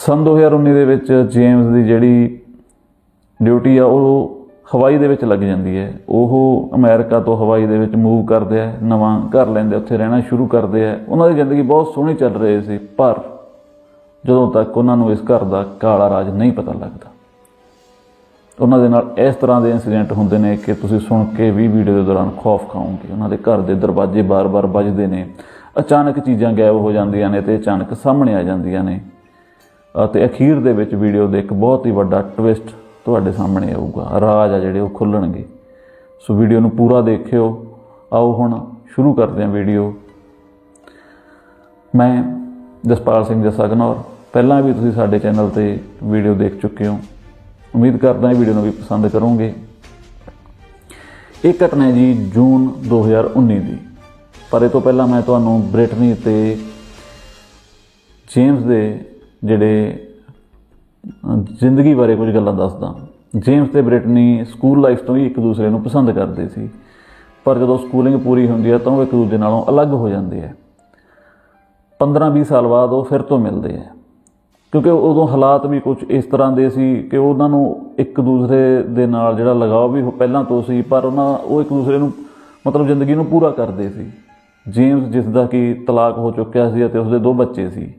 ਸਨ 2019 ਦੇ ਵਿੱਚ ਜੇਮਸ ਦੀ ਜਿਹੜੀ ਡਿਊਟੀ ਆ, ਉਹ ਹਵਾਈ ਦੇ ਵਿੱਚ ਲੱਗ ਜਾਂਦੀ ਹੈ। ਉਹ ਅਮਰੀਕਾ ਤੋਂ ਹਵਾਈ ਦੇ ਵਿੱਚ ਮੂਵ ਕਰਦੇ ਆ, ਨਵਾਂ ਘਰ ਲੈਂਦੇ ਉੱਥੇ ਰਹਿਣਾ ਸ਼ੁਰੂ ਕਰਦੇ ਆ। ਉਹਨਾਂ ਦੀ ਜ਼ਿੰਦਗੀ ਬਹੁਤ ਸੋਹਣੀ ਚੱਲ ਰਹੀ ਸੀ, ਪਰ ਜਦੋਂ ਤੱਕ ਉਹਨਾਂ ਨੂੰ ਇਸ ਘਰ ਦਾ ਕਾਲਾ ਰਾਜ ਨਹੀਂ ਪਤਾ ਲੱਗਦਾ, ਉਹਨਾਂ ਦੇ ਨਾਲ ਇਸ ਤਰ੍ਹਾਂ ਦੇ ਇਨਸੀਡੈਂਟ ਹੁੰਦੇ ਨੇ ਕਿ ਤੁਸੀਂ ਸੁਣ ਕੇ ਵੀ ਵੀਡੀਓ ਦੇ ਦੌਰਾਨ ਖੌਫ ਖਾਓਗੇ। ਉਹਨਾਂ ਦੇ ਘਰ ਦੇ ਦਰਵਾਜ਼ੇ ਬਾਰ-ਬਾਰ ਵੱਜਦੇ ਨੇ, ਅਚਾਨਕ ਚੀਜ਼ਾਂ ਗਾਇਬ ਹੋ ਜਾਂਦੀਆਂ ਨੇ ਤੇ ਅਚਾਨਕ ਸਾਹਮਣੇ ਆ ਜਾਂਦੀਆਂ ਨੇ। ਅਤੇ ਅਖੀਰ ਦੇ ਵਿੱਚ ਵੀਡੀਓ ਦੇ ਇੱਕ ਬਹੁਤ ਹੀ ਵੱਡਾ ਟਵਿਸਟ ਤੁਹਾਡੇ ਸਾਹਮਣੇ ਆਊਗਾ। ਰਾਜ ਆ ਜਿਹੜੇ ਉਹ ਖੁੱਲਣਗੇ। ਸੋ ਵੀਡੀਓ ਨੂੰ ਪੂਰਾ ਦੇਖਿਓ। ਆਓ ਹੁਣ ਸ਼ੁਰੂ ਕਰਦੇ ਹਾਂ ਵੀਡੀਓ ਮੈਂ ਜਸਪਾਲ ਸਿੰਘ ਜਸਗਨੌਰ ਪਹਿਲਾਂ ਵੀ ਤੁਸੀਂ ਸਾਡੇ ਚੈਨਲ ਤੇ ਵੀਡੀਓ ਦੇਖ ਚੁੱਕੇ ਹੋ। ਉਮੀਦ ਕਰਦਾ ਹਾਂ ਵੀਡੀਓ ਨੂੰ ਵੀ ਪਸੰਦ ਕਰੋਗੇ। ਇਹ ਘਟਨਾ ਹੈ ਜੀ ਜੂਨ 2019 ਦੀ। ਪਰ ਇਹ ਤੋਂ ਪਹਿਲਾਂ ਮੈਂ ਤੁਹਾਨੂੰ ਬ੍ਰਿਟਨੀ ਤੇ ਜੇਮਸ ਦੇ ਜਿਹੜੇ ਜ਼ਿੰਦਗੀ ਬਾਰੇ ਕੁਝ ਗੱਲਾਂ ਦੱਸਦਾ। ਜੇਮਸ ਤੇ ਬ੍ਰਿਟਨੀ ਸਕੂਲ ਲਾਈਫ ਤੋਂ ਹੀ ਇੱਕ ਦੂਸਰੇ ਨੂੰ ਪਸੰਦ ਕਰਦੇ ਸੀ। ਪਰ ਜਦੋਂ ਸਕੂਲਿੰਗ ਪੂਰੀ ਹੁੰਦੀ ਹੈ ਤਾਂ ਉਹ ਇੱਕ ਦੂਜੇ ਨਾਲੋਂ ਅਲੱਗ ਹੋ ਜਾਂਦੇ ਆ 15-20 ਸਾਲ ਬਾਅਦ ਉਹ ਫਿਰ ਤੋਂ ਮਿਲਦੇ ਆ ਕਿਉਂਕਿ ਉਦੋਂ ਹਾਲਾਤ ਵੀ ਕੁਝ ਇਸ ਤਰ੍ਹਾਂ ਦੇ ਸੀ ਕਿ ਉਹਨਾਂ ਨੂੰ ਇੱਕ ਦੂਸਰੇ ਦੇ ਨਾਲ ਜਿਹੜਾ ਲਗਾਓ ਵੀ ਪਹਿਲਾਂ ਤੋਂ ਸੀ, ਪਰ ਉਹਨਾਂ ਉਹ ਇੱਕ ਦੂਸਰੇ ਨੂੰ ਮਤਲਬ ਜ਼ਿੰਦਗੀ ਨੂੰ ਪੂਰਾ ਕਰਦੇ ਸੀ। ਜੇਮਸ ਜਿਸ ਦਾ ਕਿ ਤਲਾਕ ਹੋ ਚੁੱਕਿਆ ਸੀ ਅਤੇ ਉਸਦੇ ਦੋ ਬੱਚੇ ਸੀ।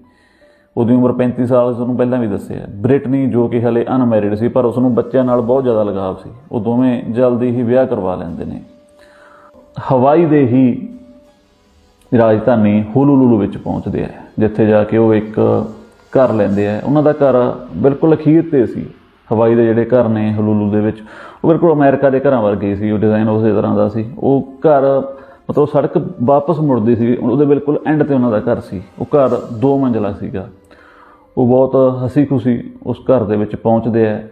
ਉਹਦੀ ਉਮਰ 35 ਸਾਲ ਸੀ, ਤੁਹਾਨੂੰ ਪਹਿਲਾਂ ਵੀ ਦੱਸਿਆ। ਬ੍ਰਿਟਨੀ ਜੋ ਕਿ ਹਲੇ ਅਨਮੈਰਿਡ ਸੀ, ਪਰ ਉਸ ਨੂੰ ਬੱਚਿਆਂ ਨਾਲ ਬਹੁਤ ਜ਼ਿਆਦਾ ਲਗਾਵ ਸੀ। ਉਹ ਦੋਵੇਂ ਜਲਦੀ ਹੀ ਵਿਆਹ ਕਰਵਾ ਲੈਂਦੇ ਨੇ। ਹਵਾਈ ਦੇ ਹੀ ਰਾਜਧਾਨੀ ਹੋਲੂਲੂਲੂ ਵਿੱਚ ਪਹੁੰਚਦੇ ਆ, ਜਿੱਥੇ ਜਾ ਕੇ ਉਹ ਇੱਕ ਘਰ ਲੈਂਦੇ ਆ। ਉਹਨਾਂ ਦਾ ਘਰ ਬਿਲਕੁਲ ਅਖੀਰ ਤੇ ਸੀ। ਹਵਾਈ ਦੇ ਜਿਹੜੇ ਘਰ ਨੇ ਹੁਲੂਲੂ ਦੇ ਵਿੱਚ, ਉਹ ਬਿਲਕੁਲ ਅਮਰੀਕਾ ਦੇ ਘਰਾਂ ਵਰਗੇ ਸੀ। ਉਹ ਡਿਜ਼ਾਈਨ ਉਸੇ ਤਰ੍ਹਾਂ ਦਾ ਸੀ। ਉਹ ਘਰ ਮਤਲਬ ਸੜਕ ਵਾਪਸ ਮੁੜਦੀ ਸੀ। ਉਹਦੇ ਬਿਲਕੁਲ ਐਂਡ ਤੇ ਉਹਨਾਂ ਦਾ ਘਰ ਸੀ। ਉਹ ਘਰ ਦੋ ਮੰਜ਼ਲਾ ਸੀਗਾ। ਉਹ ਬਹੁਤ ਹਸੀ ਖੁਸ਼ੀ ਉਸ ਘਰ ਦੇ ਵਿੱਚ ਪਹੁੰਚਦੇ ਆ,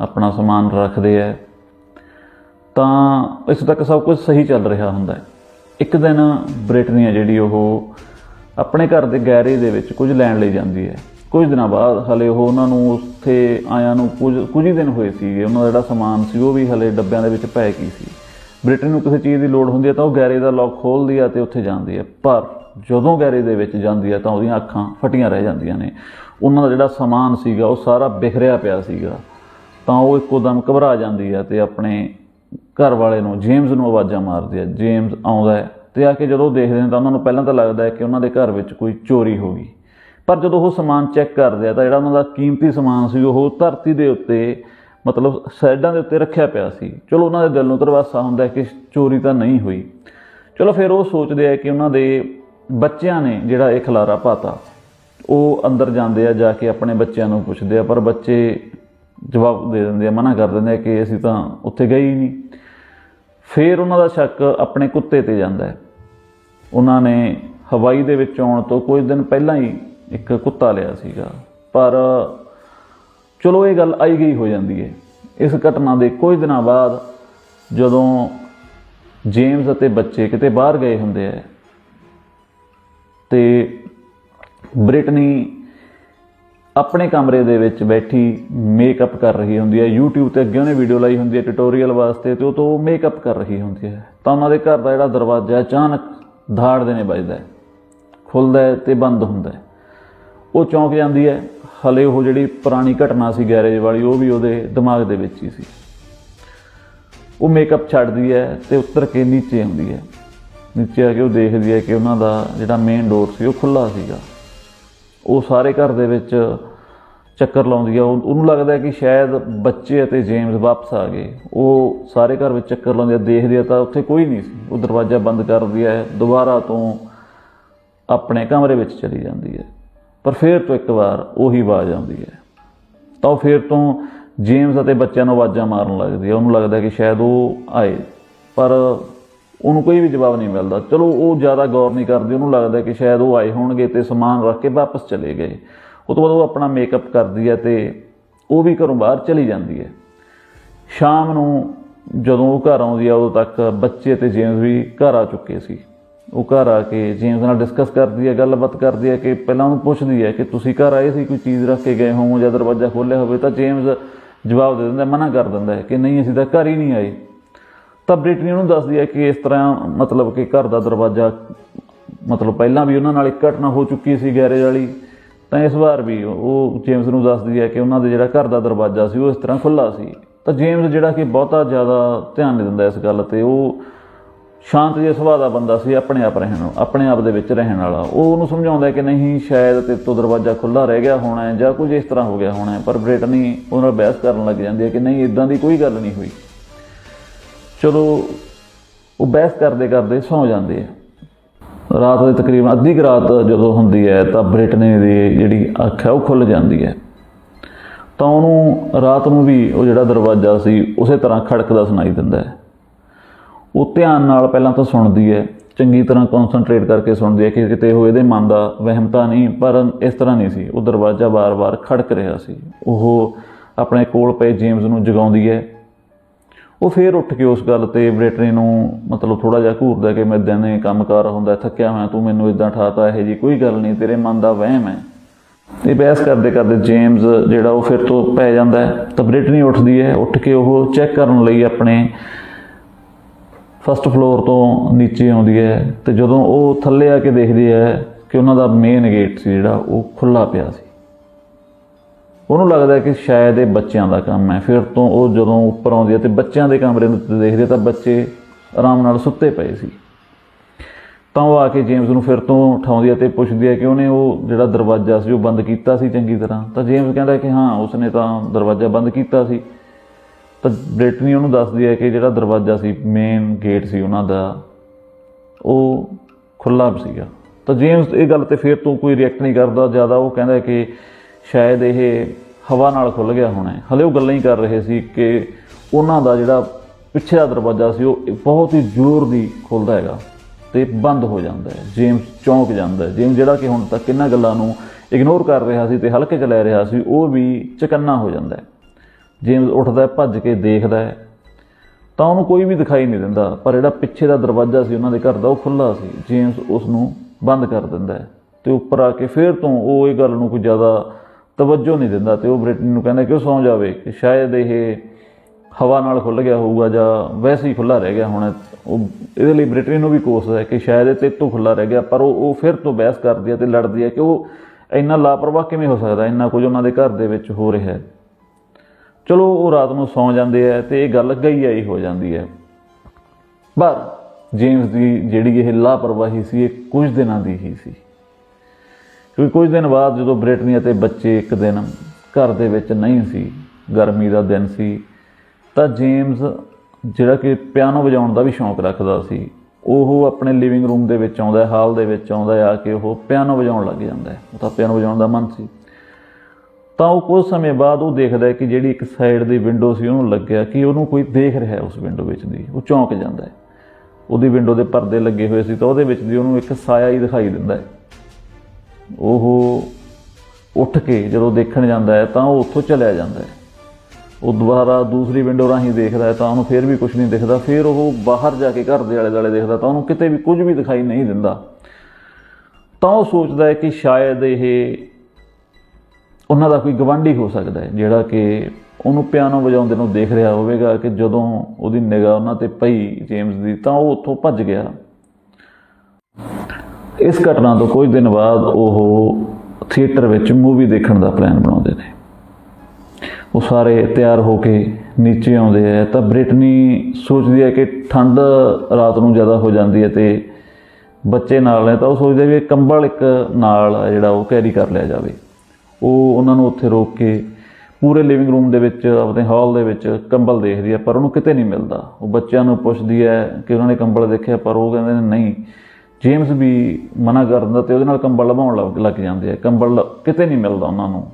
ਆਪਣਾ ਸਮਾਨ ਰੱਖਦੇ ਆ। ਤਾਂ ਇਸ ਤੱਕ ਸਭ ਕੁਝ ਸਹੀ ਚੱਲ ਰਿਹਾ ਹੁੰਦਾ ਹੈ। ਇੱਕ ਦਿਨ ਬ੍ਰਿਟਨੀ ਹੈ ਜਿਹੜੀ ਉਹ ਆਪਣੇ ਘਰ ਦੇ ਗੈਰੇਜ ਦੇ ਵਿੱਚ ਕੁਝ ਲੈਣ ਲਈ ਜਾਂਦੀ ਹੈ। ਕੁਝ ਦਿਨਾਂ ਬਾਅਦ ਹਲੇ ਉਹ ਉਹਨਾਂ ਨੂੰ ਉੱਥੇ ਆਇਆਂ ਨੂੰ ਕੁਝ ਕੁਝ ਹੀ ਦਿਨ ਹੋਏ ਸੀਗੇ। ਉਹਨਾਂ ਦਾ ਜਿਹੜਾ ਸਮਾਨ ਸੀ ਉਹ ਵੀ ਹਲੇ ਡੱਬਿਆਂ ਦੇ ਵਿੱਚ ਪੈ ਗਈ ਸੀ। ਬ੍ਰਿਟਨੀ ਨੂੰ ਕਿਸੇ ਚੀਜ਼ ਦੀ ਲੋੜ ਹੁੰਦੀ ਹੈ ਤਾਂ ਉਹ ਗੈਰੇਜ ਦਾ ਲੌਕ ਖੋਲਦੀ ਹੈ ਤੇ ਉੱਥੇ ਜਾਂਦੀ ਹੈ। ਪਰ ਜਦੋਂ ਗੈਰੇਜ ਦੇ ਵਿੱਚ ਜਾਂਦੀ ਹੈ ਤਾਂ ਉਹਦੀਆਂ ਅੱਖਾਂ ਫਟੀਆਂ ਰਹਿ ਜਾਂਦੀਆਂ ਨੇ। ਉਹਨਾਂ ਦਾ ਜਿਹੜਾ ਸਮਾਨ ਸੀਗਾ, ਉਹ ਸਾਰਾ ਬਿਖਰਿਆ ਪਿਆ ਸੀਗਾ। ਤਾਂ ਉਹ ਇੱਕੋ ਦਮ ਘਬਰਾ ਜਾਂਦੀ ਹੈ ਤੇ ਆਪਣੇ ਘਰ ਵਾਲੇ ਨੂੰ, ਜੇਮਸ ਨੂੰ ਆਵਾਜ਼ਾਂ ਮਾਰਦੀ ਹੈ। ਜੇਮਸ ਆਉਂਦਾ ਹੈ ਤੇ ਆ ਕੇ ਜਦੋਂ ਦੇਖਦੇ ਨੇ ਤਾਂ ਉਹਨਾਂ ਨੂੰ ਪਹਿਲਾਂ ਤਾਂ ਲੱਗਦਾ ਹੈ ਕਿ ਉਹਨਾਂ ਦੇ ਘਰ ਵਿੱਚ ਕੋਈ ਚੋਰੀ ਹੋ ਗਈ। ਪਰ ਜਦੋਂ ਉਹ ਸਮਾਨ ਚੈੱਕ ਕਰਦੇ ਆ ਤਾਂ ਜਿਹੜਾ ਉਹਨਾਂ ਦਾ ਕੀਮਤੀ ਸਮਾਨ ਸੀ, ਉਹ ਧਰਤੀ ਦੇ ਉੱਤੇ, ਮਤਲਬ ਸਾਈਡਾਂ ਦੇ ਉੱਤੇ ਰੱਖਿਆ ਪਿਆ ਸੀ। ਚਲੋ, ਉਹਨਾਂ ਦੇ ਦਿਲ ਨੂੰ ਤਰਵਾਸਾ ਹੁੰਦਾ ਕਿ ਚੋਰੀ ਤਾਂ ਨਹੀਂ ਹੋਈ। ਚਲੋ, ਫਿਰ ਉਹ ਸੋਚਦੇ ਆ ਕਿ ਉਹਨਾਂ ਦੇ ਬੱਚਿਆਂ ਨੇ ਜਿਹੜਾ ਇਹ ਖਲਾਰਾ ਪਾਤਾ। ਉਹ ਅੰਦਰ ਜਾਂਦੇ ਆ, ਜਾ ਕੇ ਆਪਣੇ ਬੱਚਿਆਂ ਨੂੰ ਪੁੱਛਦੇ ਆ, ਪਰ ਬੱਚੇ ਜਵਾਬ ਦੇ ਦਿੰਦੇ ਆ, ਮਨਾ ਕਰ ਦਿੰਦੇ ਆ ਕਿ ਅਸੀਂ ਤਾਂ ਉੱਥੇ ਗਏ ਹੀ ਨਹੀਂ। ਫਿਰ ਉਹਨਾਂ ਦਾ ਸ਼ੱਕ ਆਪਣੇ ਕੁੱਤੇ ਤੇ ਜਾਂਦਾ ਹੈ। ਉਹਨਾਂ ਨੇ ਹਵਾਈ ਦੇ ਵਿੱਚ ਆਉਣ ਤੋਂ ਕੁਝ ਦਿਨ ਪਹਿਲਾਂ ਹੀ ਇੱਕ ਕੁੱਤਾ ਲਿਆ ਸੀਗਾ। ਪਰ ਚਲੋ ਇਹ ਗੱਲ ਆਈ ਗਈ ਹੋ ਜਾਂਦੀ ਹੈ। ਇਸ ਘਟਨਾ ਦੇ ਕੁਝ ਦਿਨਾਂ ਬਾਅਦ ਜਦੋਂ ਜੇਮਸ ਅਤੇ ਬੱਚੇ ਕਿਤੇ ਬਾਹਰ ਗਏ ਹੁੰਦੇ ਆ, ਤੇ ਬ੍ਰਿਟਨੀ ਆਪਣੇ ਕਮਰੇ ਦੇ ਵਿੱਚ ਬੈਠੀ ਮੇਕਅਪ ਕਰ ਰਹੀ ਹੁੰਦੀ ਹੈ। YouTube ਤੇ ਅੱਗੇ ਉਹਨੇ ਵੀਡੀਓ ਲਾਈ ਹੁੰਦੀ ਹੈ ਟਿਊਟੋਰੀਅਲ ਵਾਸਤੇ ਤੇ ਉਹ ਤੋਂ ਮੇਕਅਪ ਕਰ ਰਹੀ ਹੁੰਦੀ ਹੈ। ਤਾਂ ਉਹਨਾਂ ਦੇ ਘਰ ਦਾ ਜਿਹੜਾ ਦਰਵਾਜ਼ਾ ਅਚਾਨਕ ਧਾੜ ਦੇ ਨੇ ਵੱਜਦਾ ਹੈ। ਖੁੱਲਦਾ ਹੈ ਤੇ ਬੰਦ ਹੁੰਦਾ ਹੈ। ਉਹ ਚੌਂਕ ਜਾਂਦੀ ਹੈ। ਹਲੇ ਉਹ ਜਿਹੜੀ ਪੁਰਾਣੀ ਘਟਨਾ ਸੀ ਗੈਰੇਜ ਵਾਲੀ, ਉਹ ਵੀ ਉਹਦੇ ਦਿਮਾਗ ਦੇ ਵਿੱਚ ਹੀ ਸੀ। ਉਹ ਮੇਕਅਪ ਛੱਡਦੀ ਹੈ ਤੇ ਉੱਤਰ ਕੇ ਨੀਚੇ ਆਉਂਦੀ ਹੈ। ਨੀਚੇ ਆ ਕੇ ਉਹ ਦੇਖਦੀ ਹੈ ਕਿ ਉਹਨਾਂ ਦਾ ਜਿਹੜਾ ਮੇਨ ਡੋਰ ਸੀ, ਉਹ ਖੁੱਲਾ ਸੀਗਾ। ਉਹ ਸਾਰੇ ਘਰ ਦੇ ਵਿੱਚ ਚੱਕਰ ਲਾਉਂਦੀ ਆ। ਉਹ- ਉਹਨੂੰ ਲੱਗਦਾ ਕਿ ਸ਼ਾਇਦ ਬੱਚੇ ਅਤੇ ਜੇਮਸ ਵਾਪਸ ਆ ਗਏ। ਉਹ ਸਾਰੇ ਘਰ ਵਿੱਚ ਚੱਕਰ ਲਾਉਂਦੀ ਆ, ਦੇਖਦੀ ਆ ਤਾਂ ਉੱਥੇ ਕੋਈ ਨਹੀਂ ਸੀ। ਉਹ ਦਰਵਾਜ਼ਾ ਬੰਦ ਕਰਦੀ ਹੈ ਦੁਬਾਰਾ ਤੋਂ ਆਪਣੇ ਕਮਰੇ ਵਿੱਚ ਚਲੀ ਜਾਂਦੀ ਹੈ ਪਰ ਫਿਰ ਤੋਂ ਇੱਕ ਵਾਰ ਉਹੀ ਆਵਾਜ਼ ਆਉਂਦੀ ਹੈ ਤਾਂ ਉਹ ਫਿਰ ਤੋਂ ਜੇਮਸ ਅਤੇ ਬੱਚਿਆਂ ਨੂੰ ਆਵਾਜ਼ਾਂ ਮਾਰਨ ਲੱਗਦੀ ਹੈ ਉਹਨੂੰ ਲੱਗਦਾ ਕਿ ਸ਼ਾਇਦ ਉਹ ਆਏ। ਪਰ ਉਹਨੂੰ ਕੋਈ ਵੀ ਜਵਾਬ ਨਹੀਂ ਮਿਲਦਾ। ਚਲੋ, ਉਹ ਜ਼ਿਆਦਾ ਗੌਰ ਨਹੀਂ ਕਰਦੀ। ਉਹਨੂੰ ਲੱਗਦਾ ਕਿ ਸ਼ਾਇਦ ਉਹ ਆਏ ਹੋਣਗੇ ਤੇ ਸਮਾਨ ਰੱਖ ਕੇ ਵਾਪਸ ਚਲੇ ਗਏ। ਉਹ ਤੋਂ ਬਾਅਦ ਉਹ ਆਪਣਾ ਮੇਕਅਪ ਕਰਦੀ ਹੈ ਤੇ ਉਹ ਵੀ ਘਰੋਂ ਬਾਹਰ ਚਲੀ ਜਾਂਦੀ ਹੈ। ਸ਼ਾਮ ਨੂੰ ਜਦੋਂ ਉਹ ਘਰ ਆਉਂਦੀ ਆ ਉਦੋਂ ਤੱਕ ਬੱਚੇ ਤੇ ਜੇਮਸ ਵੀ ਘਰ ਆ ਚੁੱਕੇ ਸੀ। ਉਹ ਘਰ ਆ ਕੇ ਜੇਮਸ ਨਾਲ ਡਿਸਕਸ ਕਰਦੀ ਹੈ, ਗੱਲਬਾਤ ਕਰਦੀ ਹੈ ਕਿ ਪਹਿਲਾਂ ਉਹਨੂੰ ਪੁੱਛਦੀ ਹੈ ਕਿ ਤੁਸੀਂ ਘਰ ਆਏ ਸੀ, ਕੋਈ ਚੀਜ਼ ਰੱਖ ਕੇ ਗਏ ਹੋ ਜਾਂ ਦਰਵਾਜ਼ਾ ਖੋਲ੍ਹਿਆ ਹੋਵੇ ਤਾਂ ਜੇਮਸ ਜਵਾਬ ਦੇ ਦਿੰਦਾ, ਮਨਾ ਕਰ ਦਿੰਦਾ ਹੈ ਕਿ ਨਹੀਂ, ਅਸੀਂ ਤਾਂ ਘਰ ਹੀ ਨਹੀਂ ਆਏ। ਤਾਂ ਬ੍ਰਿਟਨੀ ਉਹਨੂੰ ਦੱਸਦੀ ਹੈ ਕਿ ਇਸ ਤਰ੍ਹਾਂ ਮਤਲਬ ਕਿ ਘਰ ਦਾ ਦਰਵਾਜ਼ਾ, ਮਤਲਬ ਪਹਿਲਾਂ ਵੀ ਉਹਨਾਂ ਨਾਲ ਇੱਕ ਘਟਨਾ ਹੋ ਚੁੱਕੀ ਸੀ ਗੈਰੇਜ ਵਾਲੀ, ਤਾਂ ਇਸ ਵਾਰ ਵੀ ਉਹ ਜੇਮਸ ਨੂੰ ਦੱਸਦੀ ਹੈ ਕਿ ਉਹਨਾਂ ਦੇ ਜਿਹੜਾ ਘਰ ਦਾ ਦਰਵਾਜ਼ਾ ਸੀ ਉਹ ਇਸ ਤਰ੍ਹਾਂ ਖੁੱਲਾ ਸੀ। ਤਾਂ ਜੇਮਸ ਜਿਹੜਾ ਕਿ ਬਹੁਤਾ ਜ਼ਿਆਦਾ ਧਿਆਨ ਨਹੀਂ ਦਿੰਦਾ ਇਸ ਗੱਲ ਤੇ, ਉਹ ਸ਼ਾਂਤ ਜਿਹਾ ਸੁਭਾਅ ਦਾ ਬੰਦਾ ਸੀ, ਆਪਣੇ ਆਪ ਰਹਿਣ, ਆਪਣੇ ਆਪ ਦੇ ਵਿੱਚ ਰਹਿਣ ਵਾਲਾ। ਉਹ ਉਹਨੂੰ ਸਮਝਾਉਂਦਾ ਕਿ ਨਹੀਂ, ਸ਼ਾਇਦ ਤੇ ਤੋਂ ਦਰਵਾਜ਼ਾ ਖੁੱਲਾ ਰਹਿ ਗਿਆ ਹੋਣਾ ਹੈ ਜਾਂ ਕੁਝ ਇਸ ਤਰ੍ਹਾਂ ਹੋ ਗਿਆ ਹੋਣਾ ਹੈ, ਪਰ ਬ੍ਰਿਟਨੀ ਉਹਨਾਂ ਨਾਲ ਬਹਿਸ ਕਰਨ ਲੱਗ ਜਾਂਦੀ ਹੈ ਕਿ ਨਹੀਂ ਇਦਾਂ ਦੀ ਕੋਈ ਗੱਲ ਨਹੀਂ ਹੋਈ। ਚਲੋ ਉਹ ਬਹਿਸ ਕਰਦੇ ਕਰਦੇ ਸੌ ਜਾਂਦੇ ਆ। ਰਾਤ ਦੇ ਤਕਰੀਬਨ ਅੱਧੀ ਕੁ ਰਾਤ ਜਦੋਂ ਹੁੰਦੀ ਹੈ ਤਾਂ ਬ੍ਰਿਟਨੀ ਦੀ ਜਿਹੜੀ ਅੱਖ ਹੈ ਉਹ ਖੁੱਲ ਜਾਂਦੀ ਹੈ। ਤਾਂ ਉਹਨੂੰ ਰਾਤ ਨੂੰ ਵੀ ਉਹ ਜਿਹੜਾ ਦਰਵਾਜ਼ਾ ਸੀ ਉਸੇ ਤਰ੍ਹਾਂ ਖੜਕਦਾ ਸੁਣਾਈ ਦਿੰਦਾ ਹੈ। ਉਹ ਧਿਆਨ ਨਾਲ ਪਹਿਲਾਂ ਤਾਂ ਸੁਣਦੀ ਹੈ, ਚੰਗੀ ਤਰ੍ਹਾਂ ਕਨਸੈਂਟਰੇਟ ਕਰਕੇ ਸੁਣਦੀ ਹੈ ਕਿ ਕਿਤੇ ਉਹ ਇਹਦੇ ਮਨ ਦਾ ਵਹਿਮ ਤਾਂ ਨਹੀਂ, ਪਰ ਇਸ ਤਰ੍ਹਾਂ ਨਹੀਂ ਸੀ। ਉਹ ਦਰਵਾਜ਼ਾ ਬਾਰ-ਬਾਰ ਖੜਕ ਰਿਹਾ ਸੀ। ਉਹ ਆਪਣੇ ਕੋਲ ਪਏ ਜੇਮਸ ਨੂੰ ਜਗਾਉਂਦੀ ਹੈ। ਉਹ ਫੇਰ ਉੱਠ ਕੇ ਉਸ ਗੱਲ ਤੇ ਬ੍ਰਿਟਨੀ ਨੂੰ ਮਤਲਬ ਥੋੜਾ ਜਿਹਾ ਘੂਰਦਾ ਕਿ ਮੈਂ ਦਿਨੇ ਕੰਮਕਾਰ ਹੁੰਦਾ, ਥੱਕਿਆ ਹੋਇਆ, ਤੂੰ ਮੈਨੂੰ ਇਦਾਂ ਠਾਤਾ, ਇਹ ਜੀ ਕੋਈ ਗੱਲ ਨਹੀਂ, ਤੇਰੇ ਮਨ ਦਾ ਵਹਿਮ ਹੈ। ਤੇ ਬਹਿਸ ਕਰਦੇ ਕਰਦੇ ਜੇਮਸ ਜਿਹੜਾ ਉਹ ਫਿਰ ਤੋਂ ਪੈ ਜਾਂਦਾ ਹੈ, ਤਾਂ ਬ੍ਰਿਟਨੀ ਉੱਠਦੀ ਹੈ, ਉੱਠ ਕੇ ਉਹ ਚੈੱਕ ਕਰਨ ਲਈ ਆਪਣੇ ਫਸਟ ਫਲੋਰ ਤੋਂ ਨੀਚੇ ਆਉਂਦੀ ਹੈ ਤੇ ਜਦੋਂ ਉਹ ਥੱਲੇ ਆ ਕੇ ਦੇਖਦੀ ਹੈ ਕਿ ਉਹਨਾਂ ਦਾ ਮੇਨ ਗੇਟ ਸੀ ਜਿਹੜਾ, ਉਹ ਖੁੱਲਾ ਪਿਆ ਸੀ। ਉਹਨੂੰ ਲੱਗਦਾ ਕਿ ਸ਼ਾਇਦ ਇਹ ਬੱਚਿਆਂ ਦਾ ਕੰਮ ਹੈ। ਫਿਰ ਤੋਂ ਉਹ ਜਦੋਂ ਉੱਪਰ ਆਉਂਦੀ ਹੈ ਤੇ ਬੱਚਿਆਂ ਦੇ ਕਮਰੇ ਨੂੰ ਦੇਖਦੇ ਤਾਂ ਬੱਚੇ ਆਰਾਮ ਨਾਲ ਸੁੱਤੇ ਪਏ ਸੀ। ਤਾਂ ਉਹ ਆ ਕੇ ਜੇਮਸ ਨੂੰ ਫਿਰ ਤੋਂ ਉਠਾਉਂਦੀ ਹੈ ਤੇ ਪੁੱਛਦੀ ਹੈ ਕਿ ਉਹਨੇ ਉਹ ਜਿਹੜਾ ਦਰਵਾਜ਼ਾ ਸੀ ਉਹ ਬੰਦ ਕੀਤਾ ਸੀ ਚੰਗੀ ਤਰ੍ਹਾਂ? ਤਾਂ ਜੇਮਸ ਕਹਿੰਦਾ ਕਿ ਹਾਂ, ਉਸਨੇ ਤਾਂ ਦਰਵਾਜ਼ਾ ਬੰਦ ਕੀਤਾ ਸੀ। ਤਾਂ ਬ੍ਰਿਟਨੀ ਉਹਨੂੰ ਦੱਸਦੀ ਹੈ ਕਿ ਜਿਹੜਾ ਦਰਵਾਜ਼ਾ ਸੀ ਮੇਨ ਗੇਟ ਸੀ ਉਹਨਾਂ ਦਾ, ਉਹ ਖੁੱਲਾ ਸੀਗਾ। ਤਾਂ ਜੇਮਸ ਇਹ ਗੱਲ ਤੇ ਫਿਰ ਤੋਂ ਕੋਈ ਰਿਐਕਟ ਨਹੀਂ ਕਰਦਾ। ਜ਼ਿਆਦਾ ਉਹ ਕਹਿੰਦਾ ਕਿ ਸ਼ਾਇਦ ਇਹ ਹਵਾ ਨਾਲ ਖੁੱਲ ਗਿਆ ਹੋਣਾ ਹੈ। ਹਲੇ ਉਹ ਗੱਲਾਂ ਹੀ ਕਰ ਰਹੇ ਸੀ ਕਿ ਉਹਨਾਂ ਦਾ ਜਿਹੜਾ ਪਿੱਛੇ ਦਾ ਦਰਵਾਜ਼ਾ ਸੀ, ਉਹ ਬਹੁਤ ਹੀ ਜ਼ੋਰ ਦੀ ਖੁੱਲਦਾ ਹੈਗਾ ਤੇ ਬੰਦ ਹੋ ਜਾਂਦਾ ਹੈ। ਜੇਮਸ ਚੌਂਕ ਜਾਂਦਾ ਹੈ। ਜੇਮਸ ਜਿਹੜਾ ਕਿ ਹੁਣ ਤੱਕ ਇਹਨਾਂ ਗੱਲਾਂ ਨੂੰ ਇਗਨੋਰ ਕਰ ਰਿਹਾ ਸੀ ਤੇ ਹਲਕੇ ਚ ਲੈ ਰਿਹਾ ਸੀ, ਉਹ ਵੀ ਚਕੰਨਾ ਹੋ ਜਾਂਦਾ ਹੈ। ਜੇਮਸ ਉੱਠਦਾ ਭੱਜ ਕੇ ਦੇਖਦਾ ਹੈ। ਤਾਂ ਉਹਨੂੰ ਕੋਈ ਵੀ ਦਿਖਾਈ ਨਹੀਂ ਦਿੰਦਾ, ਪਰ ਜਿਹੜਾ ਪਿੱਛੇ ਦਾ ਦਰਵਾਜ਼ਾ ਸੀ ਉਹਨਾਂ ਦੇ ਘਰ ਦਾ, ਉਹ ਖੁੱਲਾ ਸੀ। ਜੇਮਸ ਉਸ ਨੂੰ ਬੰਦ ਕਰ ਦਿੰਦਾ ਹੈ ਤੇ ਉੱਪਰ ਆ ਕੇ ਫੇਰ ਤੋਂ ਉਹ ਇਹ ਗੱਲ ਨੂੰ ਕੋਈ ਜ਼ਿਆਦਾ ਤਵੱਜੋ ਨਹੀਂ ਦਿੰਦਾ ਤੇ ਉਹ ਬ੍ਰਿਟਨ ਨੂੰ ਕਹਿੰਦਾ ਕਿ ਉਹ ਸੌਂ ਜਾਵੇ, ਕਿ ਸ਼ਾਇਦ ਇਹ ਹਵਾ ਨਾਲ ਖੁੱਲ ਗਿਆ ਹੋਊਗਾ ਜਾਂ ਵੈਸੇ ਹੀ ਖੁੱਲਾ ਰਹਿ ਗਿਆ ਹੁਣ। ਉਹ ਇਹਦੇ ਲਈ ਬ੍ਰਿਟਨ ਨੂੰ ਵੀ ਕੋਸ਼ਿਸ਼ ਹੈ ਕਿ ਸ਼ਾਇਦ ਇਹ ਤੇ ਤੋਂ ਖੁੱਲਾ ਰਹਿ ਗਿਆ, ਪਰ ਉਹ ਉਹ ਫਿਰ ਤੋਂ ਬਹਿਸ ਕਰਦੀ ਹੈ ਤੇ ਲੜਦੀ ਹੈ ਕਿ ਉਹ ਇੰਨਾ ਲਾਪਰਵਾਹ ਕਿਵੇਂ ਹੋ ਸਕਦਾ, ਇੰਨਾ ਕੁਝ ਉਹਨਾਂ ਦੇ ਘਰ ਦੇ ਵਿੱਚ ਹੋ ਰਿਹਾ ਹੈ। ਚਲੋ, ਉਹ ਰਾਤ ਨੂੰ ਸੌਂ ਜਾਂਦੇ ਆ ਤੇ ਇਹ ਗੱਲ ਗਈ ਆਈ ਹੋ ਜਾਂਦੀ ਹੈ। ਪਰ ਜੇਮਸ ਦੀ ਜਿਹੜੀ ਇਹ ਲਾਪਰਵਾਹੀ ਸੀ, ਇਹ ਕੁਝ ਦਿਨਾਂ ਦੀ ਹੀ ਸੀ। ਕਿਉਂਕਿ ਕੁਝ ਦਿਨ ਬਾਅਦ ਜਦੋਂ ਬ੍ਰਿਟਨੀ ਅਤੇ ਬੱਚੇ ਇੱਕ ਦਿਨ ਘਰ ਦੇ ਵਿੱਚ ਨਹੀਂ ਸੀ, ਗਰਮੀ ਦਾ ਦਿਨ ਸੀ, ਤਾਂ ਜੇਮਸ ਜਿਹੜਾ ਕਿ ਪਿਆਨੋ ਵਜਾਉਣ ਦਾ ਵੀ ਸ਼ੌਂਕ ਰੱਖਦਾ ਸੀ, ਉਹ ਆਪਣੇ ਲਿਵਿੰਗ ਰੂਮ ਦੇ ਵਿੱਚ ਆਉਂਦਾ, ਹਾਲ ਦੇ ਵਿੱਚ ਆਉਂਦਾ, ਆ ਕੇ ਉਹ ਪਿਆਨੋ ਵਜਾਉਣ ਲੱਗ ਜਾਂਦਾ ਹੈ। ਉਹ ਤਾਂ ਪਿਆਨੋ ਵਜਾਉਣ ਦਾ ਮਨ ਸੀ। ਤਾਂ ਉਹ ਕੁਝ ਸਮੇਂ ਬਾਅਦ ਉਹ ਦੇਖਦਾ ਹੈ ਕਿ ਜਿਹੜੀ ਇੱਕ ਸਾਈਡ ਦੀ ਵਿੰਡੋ ਸੀ, ਉਹਨੂੰ ਲੱਗਿਆ ਕਿ ਉਹਨੂੰ ਕੋਈ ਦੇਖ ਰਿਹਾ ਹੈ ਉਸ ਵਿੰਡੋ ਵਿੱਚ ਦੀ। ਉਹ ਚੌਂਕ ਜਾਂਦਾ ਹੈ। ਉਹਦੀ ਵਿੰਡੋ ਦੇ ਪਰਦੇ ਲੱਗੇ ਹੋਏ ਸੀ, ਤਾਂ ਉਹਦੇ ਵਿੱਚ ਦੀ ਉਹਨੂੰ ਇੱਕ ਸਾਇਆ ਹੀ ਦਿਖਾਈ ਦਿੰਦਾ ਹੈ। ਉਹ ਉੱਠ ਕੇ ਜਦੋਂ ਦੇਖਣ ਜਾਂਦਾ ਹੈ ਤਾਂ ਉਹ ਉੱਥੋਂ ਚਲਿਆ ਜਾਂਦਾ ਹੈ। ਉਹ ਦੁਬਾਰਾ ਦੂਸਰੀ ਵਿੰਡੋ ਰਾਹੀਂ ਦੇਖਦਾ ਹੈ ਤਾਂ ਉਹਨੂੰ ਫਿਰ ਵੀ ਕੁਝ ਨਹੀਂ ਦਿਖਦਾ, ਫਿਰ ਉਹ ਬਾਹਰ ਜਾ ਕੇ ਘਰ ਦੇ ਆਲੇ ਦੁਆਲੇ ਦੇਖਦਾ ਤਾਂ ਉਹਨੂੰ ਕਿਤੇ ਵੀ ਕੁਝ ਵੀ ਦਿਖਾਈ ਨਹੀਂ ਦਿੰਦਾ। ਤਾਂ ਉਹ ਸੋਚਦਾ ਹੈ ਕਿ ਸ਼ਾਇਦ ਇਹ ਉਹਨਾਂ ਦਾ ਕੋਈ ਗਵਾਂਢੀ ਹੋ ਸਕਦਾ ਹੈ, ਜਿਹੜਾ ਕਿ ਉਹਨੂੰ ਪਿਆਨੋ ਵਜਾਉਂਦੇ ਨੂੰ ਦੇਖ ਰਿਹਾ ਹੋਵੇਗਾ ਕਿ ਜਦੋਂ ਉਹਦੀ ਨਿਗਾਹ ਉਹਨਾਂ ਤੇ ਪਈ ਜੇਮਸ ਦੀ ਤਾਂ ਉਹ ਉੱਥੋਂ ਭੱਜ ਗਿਆ। ਇਸ ਘਟਨਾ ਤੋਂ ਕੁਝ ਦਿਨ ਬਾਅਦ ਉਹ ਥੀਏਟਰ ਵਿੱਚ ਮੂਵੀ ਦੇਖਣ ਦਾ ਪਲਾਨ ਬਣਾਉਂਦੇ ਨੇ। ਉਹ ਸਾਰੇ ਤਿਆਰ ਹੋ ਕੇ ਨੀਚੇ ਆਉਂਦੇ ਆ। ਤਾਂ ਬ੍ਰਿਟਨੀ ਸੋਚਦੀ ਹੈ ਕਿ ਠੰਡ ਰਾਤ ਨੂੰ ਜ਼ਿਆਦਾ ਹੋ ਜਾਂਦੀ ਹੈ ਤੇ ਬੱਚੇ ਨਾਲ ਨੇ ਤਾਂ ਉਹ ਸੋਚਦੇ ਵੀ ਕੰਬਲ ਇੱਕ ਨਾਲ ਜਿਹੜਾ ਉਹ ਕੈਰੀ ਕਰ ਲਿਆ ਜਾਵੇ। ਉਹ ਉਹਨਾਂ ਨੂੰ ਉੱਥੇ ਰੋਕ ਕੇ ਪੂਰੇ ਲਿਵਿੰਗ ਰੂਮ ਦੇ ਵਿੱਚ, ਆਪਣੇ ਹਾਲ ਦੇ ਵਿੱਚ ਕੰਬਲ ਦੇਖਦੀ ਹੈ, ਪਰ ਉਹਨੂੰ ਕਿਤੇ ਨਹੀਂ ਮਿਲਦਾ। ਉਹ ਬੱਚਿਆਂ ਨੂੰ ਪੁੱਛਦੀ ਹੈ ਕਿ ਉਹਨਾਂ ਨੇ ਕੰਬਲ ਦੇਖਿਆ, ਪਰ ਉਹ ਕਹਿੰਦੇ ਨੇ, ਨਹੀਂ ਜੇਮਸ ਵੀ ਮਨਾ ਕਰ ਦਿੰਦਾ ਤੇ ਉਹਦੇ ਨਾਲ ਕੰਬਲ ਲਵਾਉਣ ਲੱਗ- ਲੱਗ ਜਾਂਦੇ ਆ। ਕੰਬਲ ਕਿਤੇ ਨਹੀਂ ਮਿਲਦਾ ਉਹਨਾਂ ਨੂੰ।